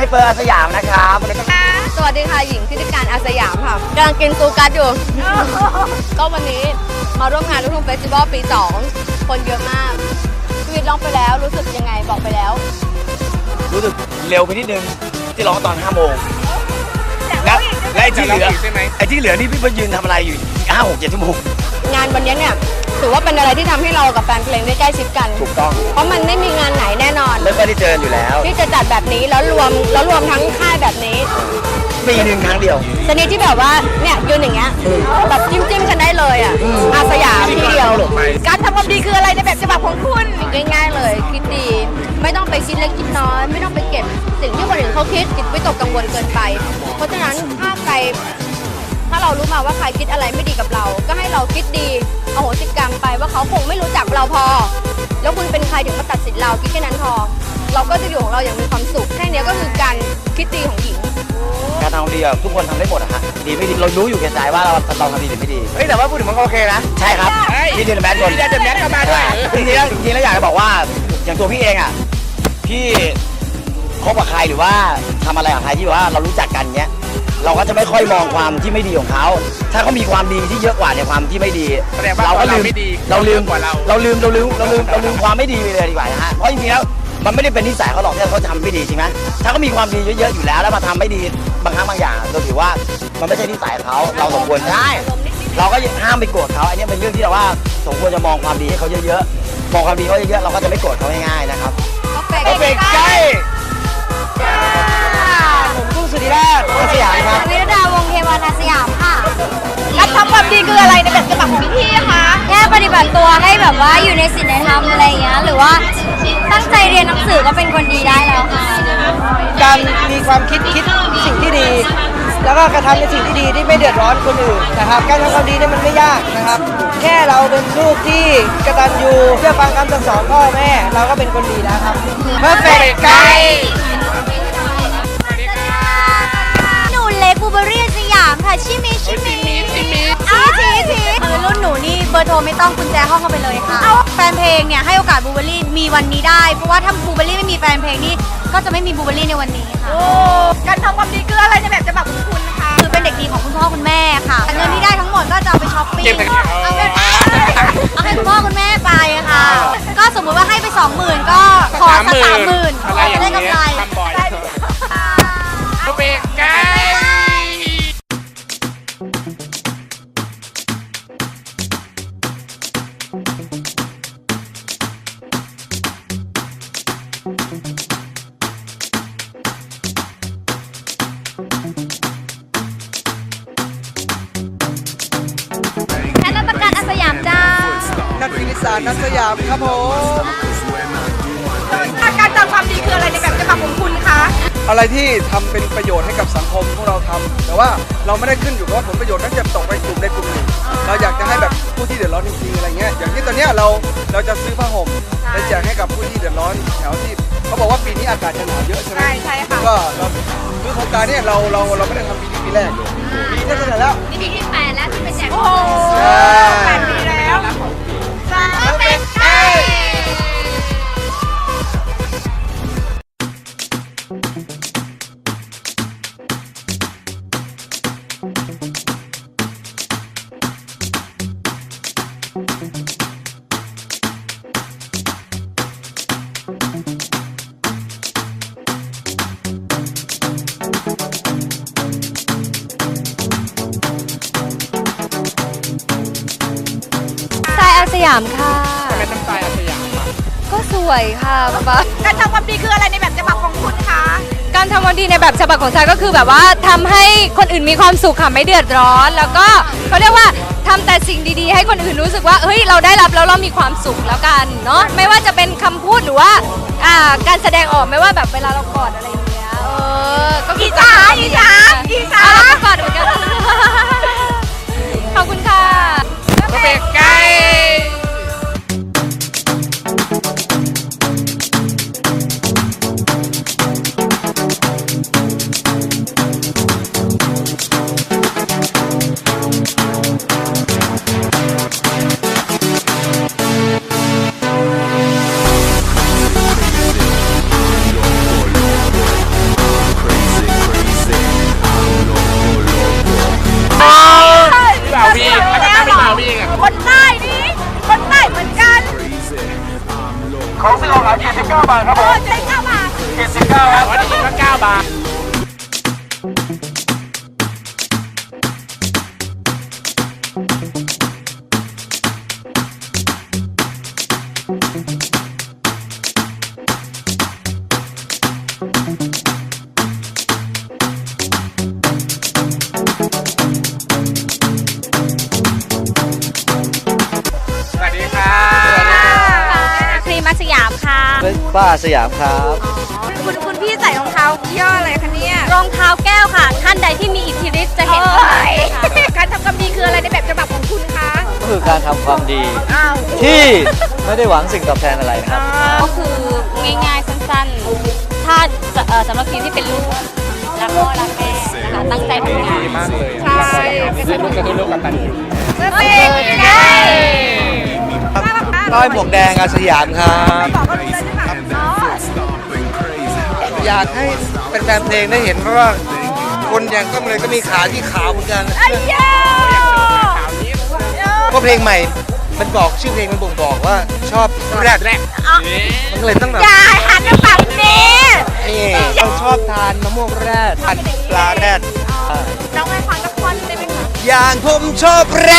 ให้เปิดอาสยามนะครับวันนี้ก็สวัสดีค่ะหญิงทิติการอาสยามค่ะกำลังกินซูกัสอยู่ ก็วันนี้มาร่วมงานลูกทุ่งเฟสติวัลปี 2 คนเยอะมากชีวิตร้องไปแล้วรู้สึกยังไงบอกไปแล้ว รู้สึกเร็วไปนิดนึงที่ร้องตอน5โมงและและไอ้ที่เหลือใช่ไหมไอ้ที่เหลือนี่พี่เพิ่งยืนทำอะไรอยู่ห้าหกเจ็ดชั่วโมง งานวันนี้เนี่ยถือว่าเป็นอะไรที่ทำให้เรากับแฟนเพลงได้ใกล้ชิดกัน ถูกต้องเพราะมันไม่มีงานไหนแน่นอน แล้วก็ได้เจออยู่แล้วที่จะจัดแบบนี้แล้วรวมแล้วรวมทั้งค่ายแบบนี้ ปีหนึ่งครั้งเดียว ชนิดที่แบบว่าเนี่ยยืนอย่างเงี้ยแบบจิ้มจิ้มๆกันได้เลยอะอาสยามทีเดียว การทำความดีคืออะไรในแบบฉบับของคุณง่ายๆเลย คิดดี ไม่ต้องไปคิดเล็กคิดน้อย ไม่ต้องไปเก็บสิ่งที่คนอื่นเขาคิดคิดวิตกกังวลเกินไป เพราะฉะนั้นถ้าใคร ถ้าเรารู้มาว่าใครคิดอะไรไม่ดีกับเรา ก็ให้เราคิดดีอโหสิกรรมไปว่าเขาคงไม่รู้จักเราพอ แล้วคุณเป็นใครถึงมาตัดสินเราคิดแค่นั้นพอ เราก็จะอยู่ของเราอย่างมีความสุขแค่นี้ก็คือการคิดดีของหญิงการทำดีอะทุกคนทำได้หมดอะฮะดีไม่ดีเรารู้อยู่แก่ใจว่าเราเราทำดีหรือไม่ดีเฮ้ยแต่ว่าพูดถึงมันก็โอเคนะ ใช่ครับเฮ้ยพี่เดนแมนคน พี่เดนแมนก็มาด้วย จริงๆแล้วจริงๆแล้วอยากจะบอกว่าอย่างตัวพี่เองอะพี่คบกับใครหรือว่าทำอะไรกับใครที่แบบว่าเรารู้จักกันเนี้ย เราก็จะไม่ค่อยมองความที่ไม่ดีของเขา ถ้าเขามีความดีที่เยอะกว่าในความที่ไม่ดี แสดงว่าก็ลืเราไม่ดีเราลืมกว่าเรา เราลืมเราลืมเราลืมเราลืมความไม่ดีไปเลยดีกว่านะฮะเพราะจริงๆแล้วมันไม่ได้เป็นนิสัยเขาหรอกที่เขาทำไม่ดีจริงไหมถ้าเขามีความดีเยอะๆอยู่แล้วแล้วมาทำไม่ดีบางครั้งบางอย่างเราถือว่ามันไม่ใช่นิสัยเขาเราสมควรใช่เราก็ห้ามไปโกรธเขาอันนี้เป็นเรื่องที่เราว่าสมควรจะมองความดีให้เขาเยอะๆมองความดีเขาเยอะๆเราก็จะไม่โกรธเขาง่ายๆนะครับก็เป็นใกล้ผมกุ้งสุ ธิราชกุ้งสยามครับ วิรดาวงเทวานาสยามค่ะการทำความดีคืออะไรในแบบฉบับของพี่พี่คะ แค่ปฏิบัติตัวให้แบบว่าอยู่ในศีลในธรรมอะไรอย่างเงี้ย หรือว่าตั้งใจเรียนหนังสือก็เป็นคนดีได้แล้วค่ะ การมีความคิดคิดสิ่งที่ดี แล้วก็กระทำในสิ่งที่ดีที่ไม่เดือดร้อนคนอื่นนะครับ การทำความดีเนี่ยมันไม่ยากนะครับ แค่เราเป็นลูกที่กตัญญูเชื่อฟังคำสั่งสอนพ่อแม่ เราก็เป็นคนดีแล้วครับเพ เล็กบูเบอรี่สยามค่ะ ชิมิชิมิชิมิชีชีชีคือรุ่นหนูนี่เบอร์โทรไม่ต้องกุญแจห้องเข้าไปเลยค่ะแฟนเพลงเนี่ยให้โอกาสบูเบอรี่มีวันนี้ได้ เพราะว่าถ้าบูเบอรี่ไม่มีแฟนเพลงนี่ก็จะไม่มีบูเบอรี่ในวันนี้ค่ะการทำความดีคืออะไรในแบบฉบับของคุณนะคะ คือเป็นเด็กดีของคุณพ่อคุณแม่ค่ะ เงินที่ได้ทั้งหมดก็จะเอาไปช้อปปิ้ง เก็บไปเอาไปเอาให้คุณพ่อคุณแม่ไปค่ะ ก็สมมุติว่าให้ไปสองหมื่นก็ขอสักสามหมื่นอะไรจะอย่างได้เงี้กำไรยทำบ่อยก็เป็นใก นักศิลปศาสตร์นักสยามครับผมการทำความดีคืออะไรในแบบฉบับของคุณคะอะไรที่ทำเป็นประโยชน์ให้กับสังคมพวกเราทำแต่ว่าเราไม่ได้ขึ้นอยู่กับว่าผลประโยชน์นั้นจะตกไปกลุ่มใดกลุ่มหนึ่งเราอยากจะให้แบบผู้ที่เดือดร้อนจริงๆอะไรเงี้ยอย่างที่ตอนเนี้ยเราเราจะซื้อผ้าห่มไปแจกให้กับผู้ที่เดือดร้อนแถวที่เขาบอกว่าปีนี้อากาศจะหนาวเยอะใช่ไหมใช่ใช่ค่ะก็เราคือโครงการเนี้เราเราเราไม่ได้ทำปีนี้ปีแรกปีนี้ก็เท่าไหร่แล้วนี่ปีที่แปดแล้วที่ไปแจกโอ้ายอาสยามค่ะเป็นน้ำตาอาสยามอะก็สวยค่ะป๊าการทำความดีคืออะไรในแบบฉบับของคุณคะการทำความดีในแบบฉบับของทรายก็คือแบบว่าทำให้คนอื่นมีความสุขค่ะไม่เดือดร้อน แล้วก็เขาเรียกว่าทำแต่สิ่งดีๆ ให้คนอื่นรู้สึกว่าเฮ้ยเราได้รับแล้วเรามีความสุขแล้วกันเนาะไม่ว่าจะเป็นคำพูดหรือว่าอ่าการแสดงออกไม่ว่าแบบเวลาเรากอดอะไรอย่างเงี้ยเออก็คือีสาอีสา บาทครับผม79บาท79ครับวันนี้ก็9บาท ป้าสยามครับคุณคุณพี่ใส่รองเท้าย่ออะไรคะเนี่ยรองเท้าแก้วค่ะ ท่านใดที่มีอิทธิฤทธิ์จะเห็นเอ้ยการทำความดีคืออะไรในแบบฉบับของคุณคะก็คือการทำความดี อ้าวที่ไม่ได้หวังสิ่งตอบแทนอะไรนะครับก็คือง่ายๆสั้นๆ ถ้าจะเอ่อสำหรับทีมที่เป็นลูกรักพ่อรักแม่นะคะตั้งใจทำงานดีมากเลยใช่คือลูกก็คือลูกกันตันอยู่เพื่อเป็นไงต้อยหมวกแดงอาสยามครับ บอกก็รู้แล้วใช่ไหม อ๋ออยากให้เป็นแฟนเพลงได้เห็นเพราะว่าคนอย่างก็เลยก็มีขาที่ขาวเหมือนกันไอ้ยาเพราะเพลงใหม่ มันบอกชื่อเพลงมันบ่งบอกว่าชอบแรดแรดมันก็เลยต้องแบบอย่าหันมาฝั่งนี้นี่เราชอบทานมะม่วงแรดทานปลาแรดน้องไอ้ฟังสักคนได้ไหมคะอย่างผมชอบแร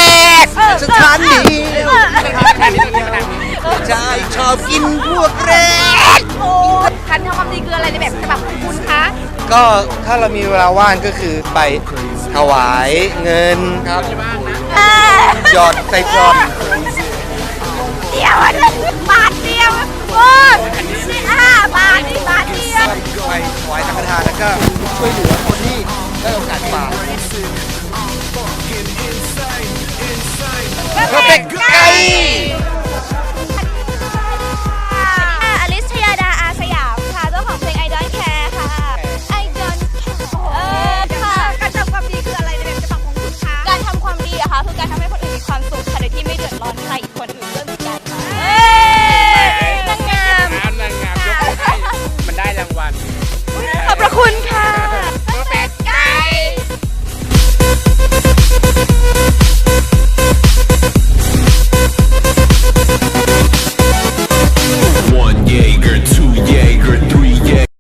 ดสถานเดียว ใช่ชอบกินพวกเรดโอ้คันทำความดีเคืออะไรในแบบฉบับของคุณคะก็ถ้าเรามีเวลาว่างก็คือไปถวายเงินครับหยอดใส่กล่อดเดียวอันนึงบาทเดียวโอ้ยสิห้าบาทนี่บาทเดียวไปถวายสังฆทานแล้วก็ช่วยเหลือคนที่ได้โอกาสกว่าก็เป็นไก่ คุณค่ะ